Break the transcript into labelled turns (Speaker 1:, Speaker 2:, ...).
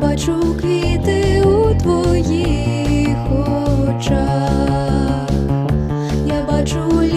Speaker 1: бачу квіти у твоїх очах, я бачу.